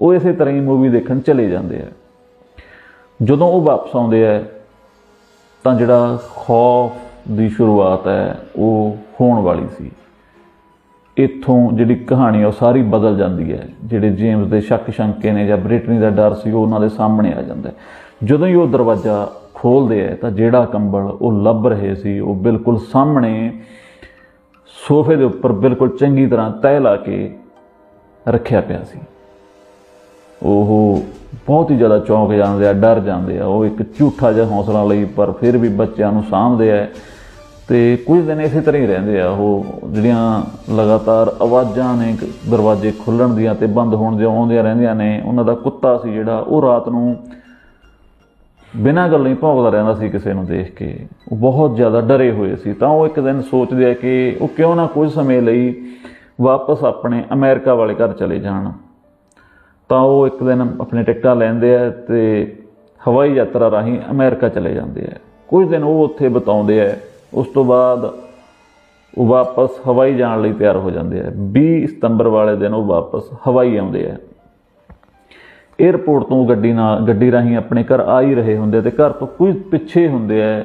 ਉਹ ਇਸੇ ਤਰ੍ਹਾਂ ਹੀ ਮੂਵੀ ਦੇਖਣ ਚਲੇ ਜਾਂਦੇ ਆ। ਜਦੋਂ ਉਹ ਵਾਪਸ ਆਉਂਦੇ ਆ, ਤਾਂ ਜਿਹੜਾ ਖੌਫ ਦੀ ਸ਼ੁਰੂਆਤ ਹੈ, ਉਹ ਹੋਣ ਵਾਲੀ ਸੀ। ਇੱਥੋਂ ਜਿਹੜੀ ਕਹਾਣੀ ਉਹ ਸਾਰੀ ਬਦਲ ਜਾਂਦੀ ਹੈ। ਜਿਹੜੇ ਜੇਮਸ ਦੇ ਸ਼ੱਕ ਸ਼ੰਕੇ ਨੇ ਜਾਂ ਬ੍ਰਿਟਨੀ ਦਾ ਡਰ ਸੀ, ਉਹ ਉਹਨਾਂ ਦੇ ਸਾਹਮਣੇ ਆ ਜਾਂਦਾ ਜਦੋਂ ਹੀ ਉਹ ਦਰਵਾਜ਼ਾ ਖੋਲਦੇ ਆ, ਤਾਂ ਜਿਹੜਾ ਕੰਬਲ ਉਹ ਲੱਭ ਰਹੇ ਸੀ, ਉਹ ਬਿਲਕੁਲ ਸਾਹਮਣੇ ਸੋਫੇ ਦੇ ਉੱਪਰ ਬਿਲਕੁਲ ਚੰਗੀ ਤਰ੍ਹਾਂ ਤਹਿ ਲਾ ਕੇ ਰੱਖਿਆ ਪਿਆ ਸੀ। ਉਹ ਬਹੁਤ ਹੀ ਜ਼ਿਆਦਾ ਚੌਂਕ ਜਾਂਦੇ ਆ, ਡਰ ਜਾਂਦੇ ਆ। ਉਹ ਇੱਕ ਝੂਠਾ ਜਿਹਾ ਹੌਸਲਾ ਲਈ, ਪਰ ਫਿਰ ਵੀ ਬੱਚਿਆਂ ਨੂੰ ਸਾਂਭਦੇ ਆ। ਤੇ ਕੁਝ ਦਿਨ ਇਸੇ ਤਰ੍ਹਾਂ ਹੀ ਰਹਿੰਦੇ ਆ। ਉਹ ਜਿਹੜੀਆਂ ਲਗਾਤਾਰ ਆਵਾਜ਼ਾਂ ਨੇ ਦਰਵਾਜ਼ੇ ਖੁੱਲਣ ਦੀਆਂ ਤੇ ਬੰਦ ਹੋਣ ਦੀਆਂ ਆਉਂਦੀਆਂ ਰਹਿੰਦੀਆਂ ਨੇ, ਉਹਨਾਂ ਦਾ ਕੁੱਤਾ ਸੀ ਜਿਹੜਾ, ਉਹ ਰਾਤ ਨੂੰ ਬਿਨਾਂ ਗੱਲ ਨਹੀਂ ਭੌਂਕਦਾ ਰਹਿੰਦਾ ਸੀ ਕਿਸੇ ਨੂੰ ਦੇਖ ਕੇ। ਉਹ ਬਹੁਤ ਜ਼ਿਆਦਾ ਡਰੇ ਹੋਏ ਸੀ। ਤਾਂ ਉਹ ਇੱਕ ਦਿਨ ਸੋਚਦੇ ਆ ਕਿ ਉਹ ਕਿਉਂ ਨਾ ਕੁਝ ਸਮੇਂ ਲਈ ਵਾਪਸ ਆਪਣੇ ਅਮਰੀਕਾ ਵਾਲੇ ਘਰ ਚਲੇ ਜਾਣ। ਤਾਂ ਉਹ ਇੱਕ ਦਿਨ ਆਪਣੇ ਟਿਕਟਾਂ ਲੈਂਦੇ ਆ ਤੇ ਹਵਾਈ ਯਾਤਰਾ ਰਾਹੀਂ ਅਮਰੀਕਾ ਚਲੇ ਜਾਂਦੇ ਆ। ਕੁਝ ਦਿਨ ਉਹ ਉੱਥੇ ਬਿਤਾਉਂਦੇ ਆ। ਉਸ ਤੋਂ ਬਾਅਦ ਉਹ ਵਾਪਸ ਹਵਾਈ ਜਾਣ ਲਈ ਤਿਆਰ ਹੋ ਜਾਂਦੇ ਆ। 20 ਸਤੰਬਰ ਵਾਲੇ ਦਿਨ ਉਹ ਵਾਪਸ ਹਵਾਈ ਆਉਂਦੇ ਆ। 에ਅਰਪੋਰਟ ਤੋਂ ਗੱਡੀ ਨਾਲ, ਗੱਡੀ ਰਾਹੀਂ ਆਪਣੇ ਘਰ ਆ ਹੀ ਰਹੇ ਹੁੰਦੇ ਆ ਤੇ ਘਰ ਤੋਂ ਕੁਝ ਪਿੱਛੇ ਹੁੰਦੇ ਆ।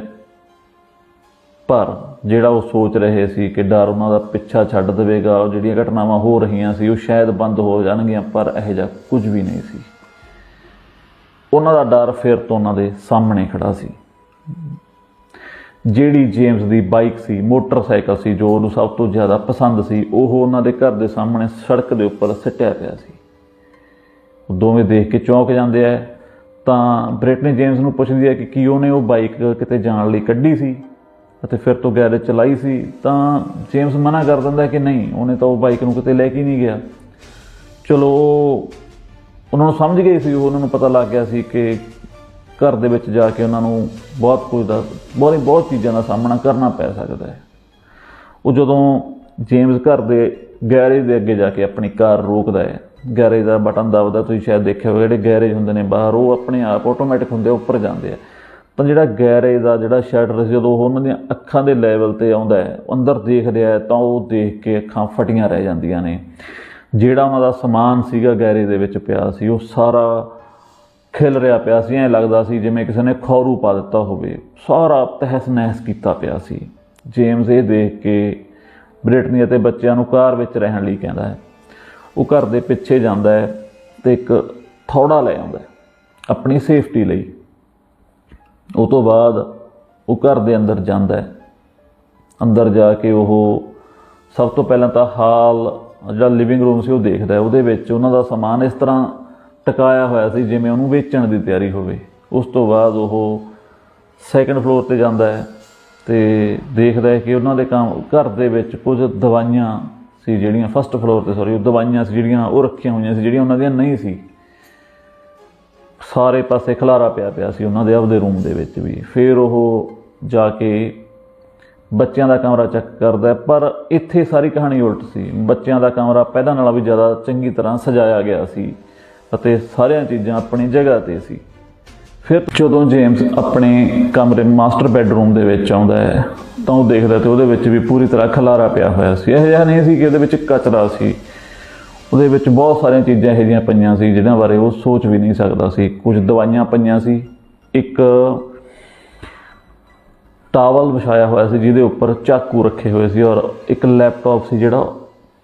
ਪਰ ਜਿਹੜਾ ਉਹ ਸੋਚ ਰਹੇ ਸੀ ਕਿ ਡਰ ਉਹਨਾਂ ਦਾ ਪਿੱਛਾ ਛੱਡ ਦੇਵੇਗਾ, ਉਹ ਜਿਹੜੀਆਂ ਘਟਨਾਵਾਂ ਹੋ ਰਹੀਆਂ ਸੀ, ਉਹ ਸ਼ਾਇਦ ਬੰਦ ਹੋ ਜਾਣਗੀਆਂ, ਪਰ ਇਹੋ ਜਿਹਾ ਕੁਝ ਵੀ ਨਹੀਂ ਸੀ। ਉਹਨਾਂ ਦਾ ਡਰ ਫਿਰ ਤੋਂ ਉਹਨਾਂ ਦੇ ਸਾਹਮਣੇ ਖੜਾ ਸੀ। ਜਿਹੜੀ ਜੇਮਸ ਦੀ ਬਾਈਕ ਸੀ, ਮੋਟਰਸਾਈਕਲ ਸੀ, ਜੋ ਉਹਨੂੰ ਸਭ ਤੋਂ ਜ਼ਿਆਦਾ ਪਸੰਦ ਸੀ, ਉਹ ਉਹਨਾਂ ਦੇ ਘਰ ਦੇ ਸਾਹਮਣੇ ਸੜਕ ਦੇ ਉੱਪਰ ਸਿੱਟਿਆ ਪਿਆ ਸੀ। ਦੋਵੇਂ ਦੇਖ ਕੇ ਚੌਂਕ ਜਾਂਦੇ ਆ। ਤਾਂ ਬ੍ਰਿਟਨੀ ਜੇਮਸ ਨੂੰ ਪੁੱਛਦੀ ਹੈ ਕਿ ਕੀ ਉਹਨੇ ਉਹ ਬਾਈਕ ਕਿਤੇ ਜਾਣ ਲਈ ਕੱਢੀ ਸੀ ਅਤੇ ਫਿਰ ਤੋਂ ਗੈਰੇਜ ਚਲਾਈ ਸੀ। ਤਾਂ ਜੇਮਸ ਮਨਾ ਕਰ ਦਿੰਦਾ ਕਿ ਨਹੀਂ, ਉਹਨੇ ਤਾਂ ਉਹ ਬਾਈਕ ਨੂੰ ਕਿਤੇ ਲੈ ਕੇ ਨਹੀਂ ਗਿਆ। ਚਲੋ, ਉਹਨਾਂ ਨੂੰ ਸਮਝ ਗਏ ਸੀ, ਉਹ ਉਹਨਾਂ ਨੂੰ ਪਤਾ ਲੱਗ ਗਿਆ ਸੀ ਕਿ ਘਰ ਦੇ ਵਿੱਚ ਜਾ ਕੇ ਉਹਨਾਂ ਨੂੰ ਬਹੁਤ ਕੁਝ ਦਾ, ਬਹੁਤ ਬਹੁਤ ਚੀਜ਼ਾਂ ਦਾ ਸਾਹਮਣਾ ਕਰਨਾ ਪੈ ਸਕਦਾ ਹੈ। ਉਹ ਜਦੋਂ ਜੇਮਸ ਘਰ ਦੇ ਗੈਰੇਜ ਦੇ ਅੱਗੇ ਜਾ ਕੇ ਆਪਣੀ ਕਾਰ ਰੋਕਦਾ ਹੈ ਗੈਰੇਜ ਦਾ ਬਟਨ ਦਬਦਾ ਤੁਸੀਂ ਸ਼ਾਇਦ ਦੇਖਿਆ ਹੋਵੇ ਜਿਹੜੇ ਗੈਰੇਜ ਹੁੰਦੇ ਨੇ ਬਾਹਰ ਉਹ ਆਪਣੇ ਆਪ ਆਟੋਮੈਟਿਕ ਹੁੰਦੇ ਆ, ਉੱਪਰ ਜਾਂਦੇ ਆ। ਤਾਂ ਜਿਹੜਾ ਗੈਰੇਜ ਦਾ ਜਿਹੜਾ ਸ਼ਟਰ ਸੀ ਜਦੋਂ ਉਹ ਉਹਨਾਂ ਦੀਆਂ ਅੱਖਾਂ ਦੇ ਲੈਵਲ ਤੇ ਆਉਂਦਾ ਹੈ ਅੰਦਰ ਦੇਖ ਰਿਹਾ ਹੈ ਤਾਂ ਉਹ ਦੇਖ ਕੇ ਅੱਖਾਂ ਫਟੀਆਂ ਰਹਿ ਜਾਂਦੀਆਂ ਨੇ। ਜਿਹੜਾ ਉਹਨਾਂ ਦਾ ਸਮਾਨ ਸੀਗਾ ਗੈਰੇਜ ਦੇ ਵਿੱਚ ਪਿਆ ਸੀ ਉਹ ਸਾਰਾ ਖਿਲ ਰਿਹਾ ਪਿਆ ਸੀ ਐਂ ਲੱਗਦਾ ਸੀ ਜਿਵੇਂ ਕਿਸੇ ਨੇ ਖੌਰੂ ਪਾ ਦਿੱਤਾ ਹੋਵੇ। ਸਾਰਾ ਤਹਿਸ ਨਹਿਸ ਕੀਤਾ ਪਿਆ ਸੀ। ਜੇਮਸ ਇਹ ਦੇਖ ਕੇ ਬ੍ਰਿਟਨੀ ਅਤੇ ਬੱਚਿਆਂ ਨੂੰ ਕਾਰ ਵਿੱਚ ਰਹਿਣ ਲਈ ਕਹਿੰਦਾ ਹੈ। ਉਹ ਘਰ ਦੇ ਪਿੱਛੇ ਜਾਂਦਾ ਹੈ ਤੇ ਇੱਕ ਥੌੜਾ ਲੈ ਆਉਂਦਾ ਹੈ, ਆਪਣੀ ਸੇਫਟੀ ਲਈ। ਉਹ ਤੋਂ ਬਾਅਦ ਉਹ ਘਰ ਦੇ ਅੰਦਰ ਜਾਂਦਾ ਹੈ। ਅੰਦਰ ਜਾ ਕੇ ਉਹ ਸਭ ਤੋਂ ਪਹਿਲਾਂ ਤਾਂ ਹਾਲ, ਜਿਹੜਾ ਲਿਵਿੰਗ ਰੂਮ ਸੀ ਉਹ ਦੇਖਦਾ ਉਹਦੇ ਵਿੱਚ ਉਹਨਾਂ ਦਾ ਸਮਾਨ ਇਸ ਤਰ੍ਹਾਂ ਟਿਕਾਇਆ ਹੋਇਆ ਸੀ ਜਿਵੇਂ ਉਹਨੂੰ ਵੇਚਣ ਦੀ ਤਿਆਰੀ ਹੋਵੇ। ਉਸ ਤੋਂ ਬਾਅਦ ਉਹ ਸੈਕੰਡ ਫਲੋਰ ਤੇ ਜਾਂਦਾ ਹੈ ਤੇ ਦੇਖਦਾ ਹੈ ਕਿ ਉਹਨਾਂ ਦੇ ਕੰਮ ਘਰ ਦੇ ਵਿੱਚ ਕੁਝ ਦਵਾਈਆਂ ਸੀ, ਜਿਹੜੀਆਂ ਫਸਟ ਫਲੋਰ ਤੇ ਸੌਰੀ ਉਹ ਦਵਾਈਆਂ ਸੀ, ਜਿਹੜੀਆਂ ਉਹ ਰੱਖੀਆਂ ਹੋਈਆਂ ਸੀ, ਜਿਹੜੀਆਂ ਉਹਨਾਂ ਦੀਆਂ ਨਹੀਂ ਸੀ। ਸਾਰੇ ਪਾਸੇ ਖਲਾਰਾ ਪਿਆ ਪਿਆ ਸੀ ਉਹਨਾਂ ਦੇ ਆਪਦੇ ਰੂਮ ਦੇ ਵਿੱਚ ਵੀ। ਫਿਰ ਉਹ ਜਾ ਕੇ ਬੱਚਿਆਂ ਦਾ ਕਮਰਾ ਚੈੱਕ ਕਰਦਾ ਪਰ ਇੱਥੇ ਸਾਰੀ ਕਹਾਣੀ ਉਲਟ ਸੀ। ਬੱਚਿਆਂ ਦਾ ਕਮਰਾ ਪਹਿਲਾਂ ਨਾਲੋਂ ਵੀ ਜ਼ਿਆਦਾ ਚੰਗੀ ਤਰ੍ਹਾਂ ਸਜਾਇਆ ਗਿਆ ਸੀ ਅਤੇ ਸਾਰੀਆਂ ਚੀਜ਼ਾਂ ਆਪਣੀ ਜਗ੍ਹਾ ਤੇ ਸੀ। ਫਿਰ ਜਦੋਂ ਜੇਮਸ ਆਪਣੇ ਕਮਰੇ ਮਾਸਟਰ ਬੈੱਡਰੂਮ ਦੇ ਵਿੱਚ ਆਉਂਦਾ ਹੈ ਤਾਂ ਉਹ ਦੇਖਦਾ ਤੇ ਉਹਦੇ ਵਿੱਚ ਵੀ ਪੂਰੀ ਤਰ੍ਹਾਂ ਖਲਾਰਾ ਪਿਆ ਹੋਇਆ ਸੀ। ਇਹ ਜਿਹਾ ਨਹੀਂ ਸੀ ਕਿ ਉਹਦੇ ਵਿੱਚ ਕਚਰਾ ਸੀ। ਉਹਦੇ ਵਿੱਚ ਬਹੁਤ ਸਾਰੀਆਂ ਚੀਜ਼ਾਂ ਇਹੋ ਜਿਹੀਆਂ ਪਈਆਂ ਸੀ ਜਿਹਨਾਂ ਬਾਰੇ ਉਹ ਸੋਚ ਵੀ ਨਹੀਂ ਸਕਦਾ ਸੀ। ਕੁਝ ਦਵਾਈਆਂ ਪਈਆਂ ਸੀ। ਇੱਕ ਟਾਵਲ ਵਿਛਾਇਆ ਹੋਇਆ ਸੀ ਜਿਹਦੇ ਉੱਪਰ ਚਾਕੂ ਰੱਖੇ ਹੋਏ ਸੀ ਔਰ ਇੱਕ ਲੈਪਟਾਪ ਸੀ ਜਿਹੜਾ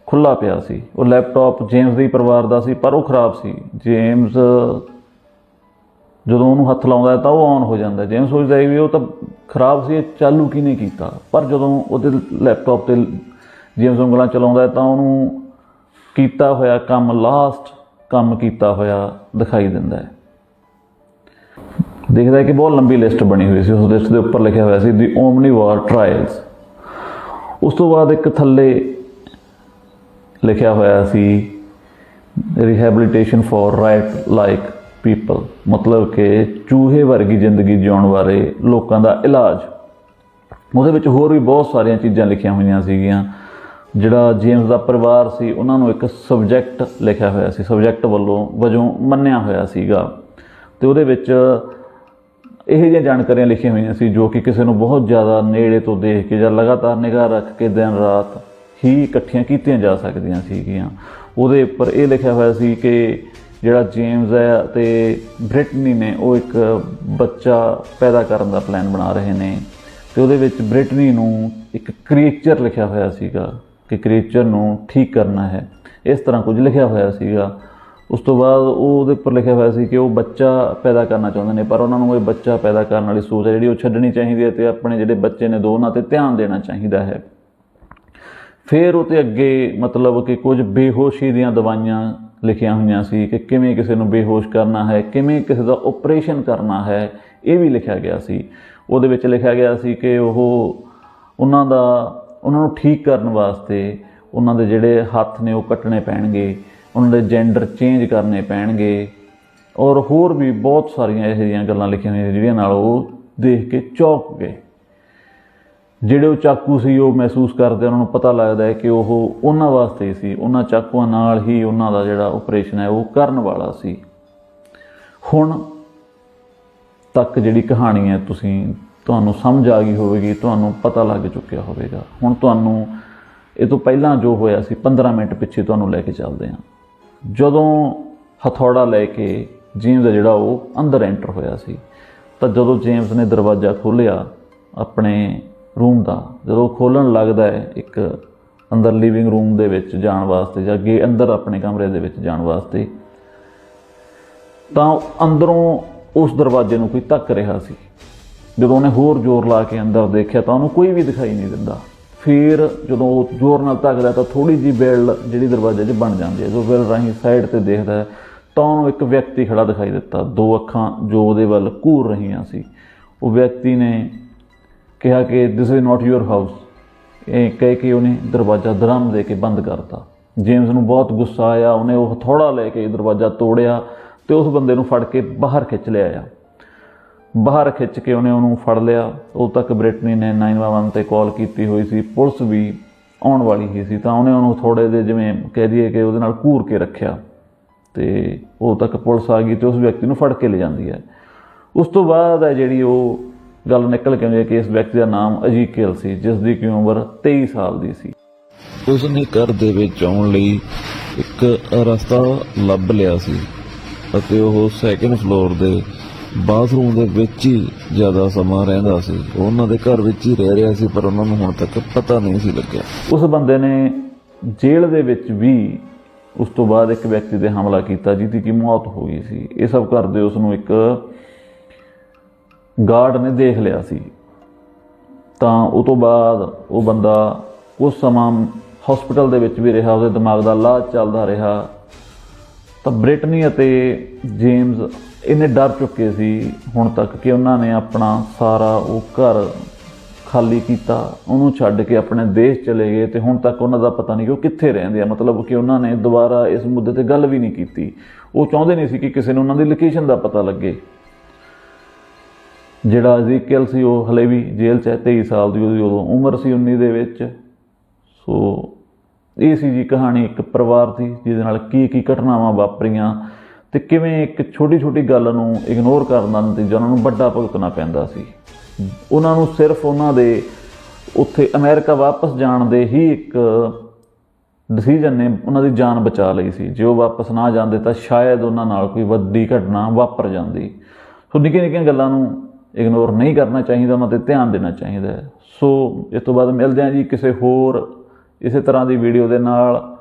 ਖੁੱਲਾ ਪਿਆ ਸੀ। ਉਹ ਲੈਪਟਾਪ ਜੇਮਸ ਦੇ ਪਰਿਵਾਰ ਦਾ ਸੀ, ਪਰ ਉਹ ਖਰਾਬ ਸੀ। ਜੇਮਸ ਜਦੋਂ ਉਹਨੂੰ ਹੱਥ ਲਾਉਂਦਾ ਤਾਂ ਉਹ ਔਨ ਹੋ ਜਾਂਦਾ। ਜਿਵੇਂ ਸੋਚਦਾ ਹੈ ਵੀ ਉਹ ਤਾਂ ਖਰਾਬ ਸੀ, ਇਹ ਚਾਲੂ ਕਿਹਨੇ ਕੀਤਾ? ਪਰ ਜਦੋਂ ਉਹਦੇ ਲੈਪਟਾਪ ਤੇ ਜੇਮਸ ਉਂਗਲਾਂ ਚਲਾਉਂਦਾ ਤਾਂ ਉਹਨੂੰ ਕੀਤਾ ਹੋਇਆ ਕੰਮ ਲਾਸਟ ਕੰਮ ਕੀਤਾ ਹੋਇਆ ਦਿਖਾਈ ਦਿੰਦਾ ਹੈ। ਦੇਖਦਾ ਹੈ ਕਿ ਬਹੁਤ ਲੰਬੀ ਲਿਸਟ ਬਣੀ ਹੋਈ ਸੀ। ਉਸ ਲਿਸਟ ਦੇ ਉੱਪਰ ਲਿਖਿਆ ਹੋਇਆ ਸੀ ਦੀ ਓਮਨੀ ਵਾਰ ਟ੍ਰਾਇਲਸ ਉਸ ਤੋਂ ਬਾਅਦ ਇੱਕ ਥੱਲੇ ਲਿਖਿਆ ਹੋਇਆ ਸੀ rehabilitation for right like people ਮਤਲਬ ਕਿ ਚੂਹੇ ਵਰਗੀ ਜ਼ਿੰਦਗੀ ਜਿਉਣ ਬਾਰੇ ਲੋਕਾਂ ਦਾ ਇਲਾਜ। ਉਹਦੇ ਵਿੱਚ ਹੋਰ ਵੀ ਬਹੁਤ ਸਾਰੀਆਂ ਚੀਜ਼ਾਂ ਲਿਖੀਆਂ ਹੋਈਆਂ ਸੀਗੀਆਂ। ਜਿਹੜਾ ਜੇਮਸ ਦਾ ਪਰਿਵਾਰ ਸੀ, ਉਹਨਾਂ ਨੂੰ ਇੱਕ ਸਬਜੈਕਟ ਲਿਖਿਆ ਹੋਇਆ ਸੀ। ਸਬਜੈਕਟ ਵੱਲੋਂ ਵਜੋਂ ਮੰਨਿਆ ਹੋਇਆ ਸੀਗਾ। ਤੇ ਉਹਦੇ ਵਿੱਚ ਇਹ ਜਿਹੀਆਂ ਜਾਣਕਾਰੀਆਂ ਲਿਖੀਆਂ ਹੋਈਆਂ ਸੀ ਜੋ ਕਿ ਕਿਸੇ ਨੂੰ ਬਹੁਤ ਜ਼ਿਆਦਾ ਨੇੜੇ ਤੋਂ ਦੇਖ ਕੇ ਜਾਂ ਲਗਾਤਾਰ ਨਿਗਾਹ ਰੱਖ ਕੇ ਦਿਨ ਰਾਤ ਹੀ ਇਕੱਠੀਆਂ ਕੀਤੀਆਂ ਜਾ ਸਕਦੀਆਂ ਸੀਗੀਆਂ। ਉਹਦੇ ਉੱਪਰ ਇਹ ਲਿਖਿਆ ਹੋਇਆ ਸੀ ਕਿ ਜਿਹੜਾ ਜੇਮਸ ਹੈ ਤੇ ਬ੍ਰਿਟਨੀ ਨੇ, ਉਹ ਇੱਕ ਬੱਚਾ ਪੈਦਾ ਕਰਨ ਦਾ ਪਲਾਨ ਬਣਾ ਰਹੇ ਨੇ ਤੇ ਉਹਦੇ ਵਿੱਚ ਬ੍ਰਿਟਨੀ ਨੂੰ ਇੱਕ ਕ੍ਰੀਏਚਰ ਲਿਖਿਆ ਹੋਇਆ ਸੀਗਾ ਕਿ ਕ੍ਰੀਏਚਰ ਨੂੰ ਠੀਕ ਕਰਨਾ ਹੈ। ਇਸ ਤਰ੍ਹਾਂ ਕੁਝ ਲਿਖਿਆ ਹੋਇਆ ਸੀਗਾ। ਉਸ ਤੋਂ ਬਾਅਦ ਉਹ ਉਹਦੇ ਉੱਪਰ ਲਿਖਿਆ ਹੋਇਆ ਸੀ ਕਿ ਉਹ ਬੱਚਾ ਪੈਦਾ ਕਰਨਾ ਚਾਹੁੰਦੇ ਨੇ, ਪਰ ਉਹਨਾਂ ਨੂੰ ਇਹ ਬੱਚਾ ਪੈਦਾ ਕਰਨ ਵਾਲੀ ਸੋਚ ਹੈ ਜਿਹੜੀ ਉਹ ਛੱਡਣੀ ਚਾਹੀਦੀ ਹੈ ਤੇ ਆਪਣੇ ਜਿਹੜੇ ਬੱਚੇ ਨੇ ਦੋ ਉਹਨਾਂ ਤੇ ਧਿਆਨ ਦੇਣਾ ਚਾਹੀਦਾ ਹੈ। ਫਿਰ ਉਹ ਤੇ ਅੱਗੇ ਮਤਲਬ ਕਿ ਕੁਝ ਬੇਹੋਸ਼ੀ ਦੀਆਂ ਦਵਾਈਆਂ ਲਿਖੀਆਂ ਹੋਈਆਂ ਸੀ ਕਿ ਕਿਵੇਂ ਕਿਸੇ ਨੂੰ ਬੇਹੋਸ਼ ਕਰਨਾ ਹੈ, ਕਿਵੇਂ ਕਿਸੇ ਦਾ ਆਪਰੇਸ਼ਨ ਕਰਨਾ ਹੈ, ਇਹ ਵੀ ਲਿਖਿਆ ਗਿਆ ਸੀ। ਉਹਦੇ ਵਿੱਚ ਲਿਖਿਆ ਗਿਆ ਸੀ ਕਿ ਉਹ ਉਹਨਾਂ ਦਾ, ਉਹਨਾਂ ਨੂੰ ਠੀਕ ਕਰਨ ਵਾਸਤੇ ਉਹਨਾਂ ਦੇ ਜਿਹੜੇ ਹੱਥ ਨੇ ਉਹ ਕੱਟਣੇ ਪੈਣਗੇ, ਉਹਨਾਂ ਦੇ ਜੈਂਡਰ ਚੇਂਜ ਕਰਨੇ ਪੈਣਗੇ ਔਰ ਹੋਰ ਵੀ ਬਹੁਤ ਸਾਰੀਆਂ ਇਹੋ ਜਿਹੀਆਂ ਗੱਲਾਂ ਲਿਖੀਆਂ ਹੋਈਆਂ ਜਿਹੜੀਆਂ ਨਾਲ ਉਹ ਦੇਖ ਕੇ ਚੌਕ ਗਏ। ਜਿਹੜੇ ਉਹ ਚਾਕੂ ਸੀ, ਉਹ ਮਹਿਸੂਸ ਕਰਦੇ ਉਹਨਾਂ ਨੂੰ ਪਤਾ ਲੱਗਦਾ ਹੈ ਕਿ ਉਹ ਉਹਨਾਂ ਵਾਸਤੇ ਹੀ ਸੀ। ਉਹਨਾਂ ਚਾਕੂਆਂ ਨਾਲ ਹੀ ਉਹਨਾਂ ਦਾ ਜਿਹੜਾ ਆਪਰੇਸ਼ਨ ਹੈ, ਉਹ ਕਰਨ ਵਾਲਾ ਸੀ। ਹੁਣ ਤੱਕ ਜਿਹੜੀ ਕਹਾਣੀ ਹੈ, ਤੁਸੀਂ, ਤੁਹਾਨੂੰ ਸਮਝ ਆ ਗਈ ਹੋਵੇਗੀ, ਤੁਹਾਨੂੰ ਪਤਾ ਲੱਗ ਚੁੱਕਿਆ ਹੋਵੇਗਾ। ਹੁਣ ਤੁਹਾਨੂੰ, ਇਹ ਤੋਂ ਪਹਿਲਾਂ ਜੋ ਹੋਇਆ ਸੀ 15 ਮਿੰਟ ਪਿੱਛੇ ਤੁਹਾਨੂੰ ਲੈ ਕੇ ਚੱਲਦੇ ਹਾਂ। ਜਦੋਂ ਹਥੌੜਾ ਲੈ ਕੇ ਜੇਮਸ ਦਾ ਜਿਹੜਾ ਉਹ ਅੰਦਰ ਐਂਟਰ ਹੋਇਆ ਸੀ, ਤਾਂ ਜਦੋਂ ਜੇਮਸ ਨੇ ਦਰਵਾਜ਼ਾ ਖੋਲ੍ਹਿਆ, ਆਪਣੇ ਰੂਮ ਦਾ। ਜਦੋਂ ਖੋਲਣ ਲੱਗਦਾ ਹੈ ਇੱਕ ਅੰਦਰ ਲਿਵਿੰਗ ਰੂਮ ਦੇ ਵਿੱਚ ਜਾਣ ਵਾਸਤੇ ਜਾਂ ਅੱਗੇ ਅੰਦਰ ਆਪਣੇ ਕਮਰੇ ਦੇ ਵਿੱਚ ਜਾਣ ਵਾਸਤੇ ਤਾਂ ਅੰਦਰੋਂ ਉਸ ਦਰਵਾਜ਼ੇ ਨੂੰ ਕੋਈ ਧੱਕ ਰਿਹਾ ਸੀ। ਜਦੋਂ ਉਹਨੇ ਹੋਰ ਜ਼ੋਰ ਲਾ ਕੇ ਅੰਦਰ ਦੇਖਿਆ ਤਾਂ ਉਹਨੂੰ ਕੋਈ ਵੀ ਦਿਖਾਈ ਨਹੀਂ ਦਿੰਦਾ। ਫਿਰ ਜਦੋਂ ਉਹ ਜ਼ੋਰ ਨਾਲ ਧੱਕਦਾ ਤਾਂ ਥੋੜੀ ਜੀ ਬੇਲ ਜਿਹੜੀ ਦਰਵਾਜ਼ੇ 'ਚ ਬਣ ਜਾਂਦੀ ਹੈ ਜੋ ਬੇਲ ਰਾਹੀਂ ਸਾਈਡ ਤੇ ਦੇਖਦਾ ਹੈ, ਤਾਂ ਉਹਨੂੰ ਇੱਕ ਵਿਅਕਤੀ ਖੜਾ ਦਿਖਾਈ ਦਿੱਤਾ। ਦੋ ਅੱਖਾਂ ਜੋ ਉਹਦੇ ਵੱਲ ਘੂਰ ਰਹੀਆਂ ਸੀ। ਉਹ ਵਿਅਕਤੀ ਨੇ ਕਿਹਾ ਕਿ this is not your house ਇਹ ਕਹਿ ਕੇ ਉਹਨੇ ਦਰਵਾਜ਼ਾ ਦਰਮ ਦੇ ਕੇ ਬੰਦ ਕਰਤਾ। ਜੇਮਸ ਨੂੰ ਬਹੁਤ ਗੁੱਸਾ ਆਇਆ, ਉਹਨੇ ਉਹ ਹਥੌੜਾ ਲੈ ਕੇ ਦਰਵਾਜ਼ਾ ਤੋੜਿਆ ਤੇ ਉਸ ਬੰਦੇ ਨੂੰ ਫੜ ਕੇ ਬਾਹਰ ਖਿੱਚ ਲਿਆਇਆ ਬਾਹਰ ਖਿੱਚ ਕੇ ਉਹਨੇ ਉਹਨੂੰ ਫੜ ਲਿਆ। ਉਦੋਂ ਤੱਕ ਬ੍ਰਿਟਨੀ ਨੇ 911 ਤੇ ਕਾਲ ਕੀਤੀ ਹੋਈ ਸੀ। ਪੁਲਿਸ ਵੀ ਆਉਣ ਵਾਲੀ ਹੀ ਸੀ, ਤਾਂ ਉਹਨੇ ਉਹਨੂੰ ਥੋੜੇ ਦੇ ਜਿਵੇਂ ਕਹਿ ਦਈਏ ਕਿ ਉਹਦੇ ਨਾਲ ਘੂਰ ਕੇ ਰੱਖਿਆ। ਤੇ ਉਦੋਂ ਤੱਕ ਪੁਲਿਸ ਆ ਗਈ ਤੇ ਉਸ ਵਿਅਕਤੀ ਨੂੰ ਫੜ ਕੇ ਲੈ ਜਾਂਦੀ ਹੈ। ਉਸ ਤੋਂ ਬਾਅਦ ਹੈ ਜਿਹੜੀ ਉਹ ਗੱਲ ਨਿਕਲ ਕੇ ਆਉਂਦੀ ਹੈ ਕਿ ਇਸ ਵਿਅਕਤੀ ਦਾ ਨਾਮ ਅਜੀਕੇਲ ਸੀ ਜਿਸ ਦੀ ਕਿ ਉਮਰ 23 ਸਾਲ ਦੀ ਸੀ। ਉਸ ਨੇ ਘਰ ਦੇ ਵਿੱਚ ਆਉਣ ਲਈ ਇੱਕ ਰਸਤਾ ਲੱਭ ਲਿਆ ਸੀ ਅਤੇ ਉਹ ਸੈਕੰਡ ਫਲੋਰ ਦੇ ਬਾਥਰੂਮ ਦੇ ਵਿੱਚ ਹੀ ਜ਼ਿਆਦਾ ਸਮਾਂ ਰਹਿੰਦਾ ਸੀ। ਉਹ ਉਹਨਾਂ ਦੇ ਘਰ ਵਿੱਚ ਹੀ ਰਹਿ ਰਿਹਾ ਸੀ ਪਰ ਉਹਨਾਂ ਨੂੰ ਹੁਣ ਤੱਕ ਪਤਾ ਨਹੀਂ ਸੀ ਲੱਗਿਆ। ਉਸ ਬੰਦੇ ਨੇ ਜੇਲ੍ਹ ਦੇ ਵਿੱਚ ਵੀ ਉਸ ਤੋਂ ਬਾਅਦ ਇੱਕ ਵਿਅਕਤੀ ਤੇ ਹਮਲਾ ਕੀਤਾ ਜਿਹਦੀ ਕਿ ਮੌਤ ਹੋ ਗਈ ਸੀ। ਇਹ ਸਭ ਕਰਦੇ ਉਸ ਨੂੰ ਇੱਕ ਗਾਰਡ ਨੇ ਦੇਖ ਲਿਆ ਸੀ। ਤਾਂ ਉਹ ਤੋਂ ਬਾਅਦ ਉਹ ਬੰਦਾ ਉਸ ਸਮਾਂ ਹਸਪੀਟਲ ਦੇ ਵਿੱਚ ਵੀ ਰਿਹਾ, ਉਹਦੇ ਦਿਮਾਗ ਦਾ ਇਲਾਜ ਚੱਲਦਾ ਰਿਹਾ। ਤਾਂ ਬ੍ਰਿਟਨੀ ਅਤੇ ਜੇਮਸ ਇਹਨੇ ਡਰ ਚੁੱਕੇ ਸੀ ਹੁਣ ਤੱਕ ਕਿ ਉਹਨਾਂ ਨੇ ਆਪਣਾ ਸਾਰਾ ਉਹ ਘਰ ਖਾਲੀ ਕੀਤਾ, ਉਹਨੂੰ ਛੱਡ ਕੇ ਆਪਣੇ ਦੇਸ਼ ਚਲੇ ਗਏ ਤੇ ਹੁਣ ਤੱਕ ਉਹਨਾਂ ਦਾ ਪਤਾ ਨਹੀਂ ਕਿ ਉਹ ਕਿੱਥੇ ਰਹਿੰਦੇ ਆ। ਮਤਲਬ ਕਿ ਉਹਨਾਂ ਨੇ ਦੁਬਾਰਾ ਇਸ ਮੁੱਦੇ ਤੇ ਗੱਲ ਵੀ ਨਹੀਂ ਕੀਤੀ। ਉਹ ਚਾਹੁੰਦੇ ਨਹੀਂ ਸੀ ਕਿ ਕਿਸੇ ਨੂੰ ਉਹਨਾਂ ਦੀ ਲੋਕੇਸ਼ਨ ਦਾ ਪਤਾ ਲੱਗੇ। ਜਿਹੜਾ ਅਜ਼ੀਕਲ ਸੀ, ਉਹ ਹਲੇ ਵੀ ਜੇਲ੍ਹ 'ਚ ਹੈ 23 ਸਾਲ ਦੀ ਉਹਦੀ ਉਦੋਂ ਉਮਰ ਸੀ 19 ਦੇ ਵਿੱਚ। ਸੋ ਇਹ ਸੀ ਜੀ ਕਹਾਣੀ ਇੱਕ ਪਰਿਵਾਰ ਦੀ, ਜਿਹਦੇ ਨਾਲ ਕੀ ਕੀ ਘਟਨਾਵਾਂ ਵਾਪਰੀਆਂ ਤੇ ਕਿਵੇਂ ਇੱਕ ਛੋਟੀ ਛੋਟੀ ਗੱਲ ਨੂੰ ਇਗਨੋਰ ਕਰਨ ਦਾ ਨਤੀਜਾ ਉਹਨਾਂ ਨੂੰ ਵੱਡਾ ਭੁਗਤਣਾ ਪੈਂਦਾ ਸੀ। ਉਹਨਾਂ ਨੂੰ ਸਿਰਫ ਉਹਨਾਂ ਦੇ ਉੱਥੇ ਅਮਰੀਕਾ ਵਾਪਸ ਜਾਣ ਦੇ ਹੀ ਇੱਕ ਡਿਸੀਜਨ ਨੇ ਉਹਨਾਂ ਦੀ ਜਾਨ ਬਚਾ ਲਈ ਸੀ। ਜੇ ਉਹ ਵਾਪਸ ਨਾ ਜਾਂਦੇ ਤਾਂ ਸ਼ਾਇਦ ਉਹਨਾਂ ਨਾਲ ਕੋਈ ਵੱਡੀ ਘਟਨਾ ਵਾਪਰ ਜਾਂਦੀ। ਸੋ ਨਿੱਕੀਆਂ ਨਿੱਕੀਆਂ ਗੱਲਾਂ ਨੂੰ ਇਗਨੋਰ ਨਹੀਂ ਕਰਨਾ ਚਾਹੀਦਾ, ਉਹਨਾਂ ਤੇ ਧਿਆਨ ਦੇਣਾ ਚਾਹੀਦਾ ਸੋ, ਇਸ ਤੋਂ ਬਾਅਦ ਮਿਲਦੇ ਹਾਂ ਜੀ ਕਿਸੇ ਹੋਰ ਇਸੇ ਤਰ੍ਹਾਂ ਦੀ ਵੀਡੀਓ ਦੇ ਨਾਲ।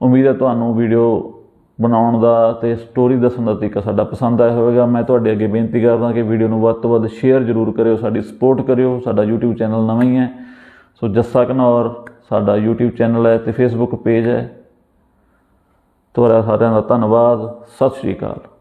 ਉਮੀਦ ਹੈ ਤੁਹਾਨੂੰ ਵੀਡੀਓ ਬਣਾਉਣ ਦਾ ਤੇ ਸਟੋਰੀ ਦੱਸਣ ਦਾ ਤਰੀਕਾ ਸਾਡਾ ਪਸੰਦ ਆਇਆ ਹੋਵੇਗਾ। ਮੈਂ ਤੁਹਾਡੇ ਅੱਗੇ ਬੇਨਤੀ ਕਰਦਾ ਕਿ ਵੀਡੀਓ ਨੂੰ ਵੱਧ ਤੋਂ ਵੱਧ ਸ਼ੇਅਰ ਜ਼ਰੂਰ ਕਰਿਓ, ਸਾਡੀ ਸਪੋਰਟ ਕਰਿਓ। ਸਾਡਾ YouTube ਚੈਨਲ ਨਵਾਂ ਹੀ ਹੈ। ਸੋ, ਜੱਸਾ ਘਨੌਰ ਸਾਡਾ YouTube ਚੈਨਲ ਹੈ ਤੇ Facebook ਪੇਜ ਹੈ। ਤੁਹਾਡਾ ਸਾਰਿਆਂ ਦਾ ਧੰਨਵਾਦ। ਸਤਿ ਸ਼੍ਰੀ ਅਕਾਲ।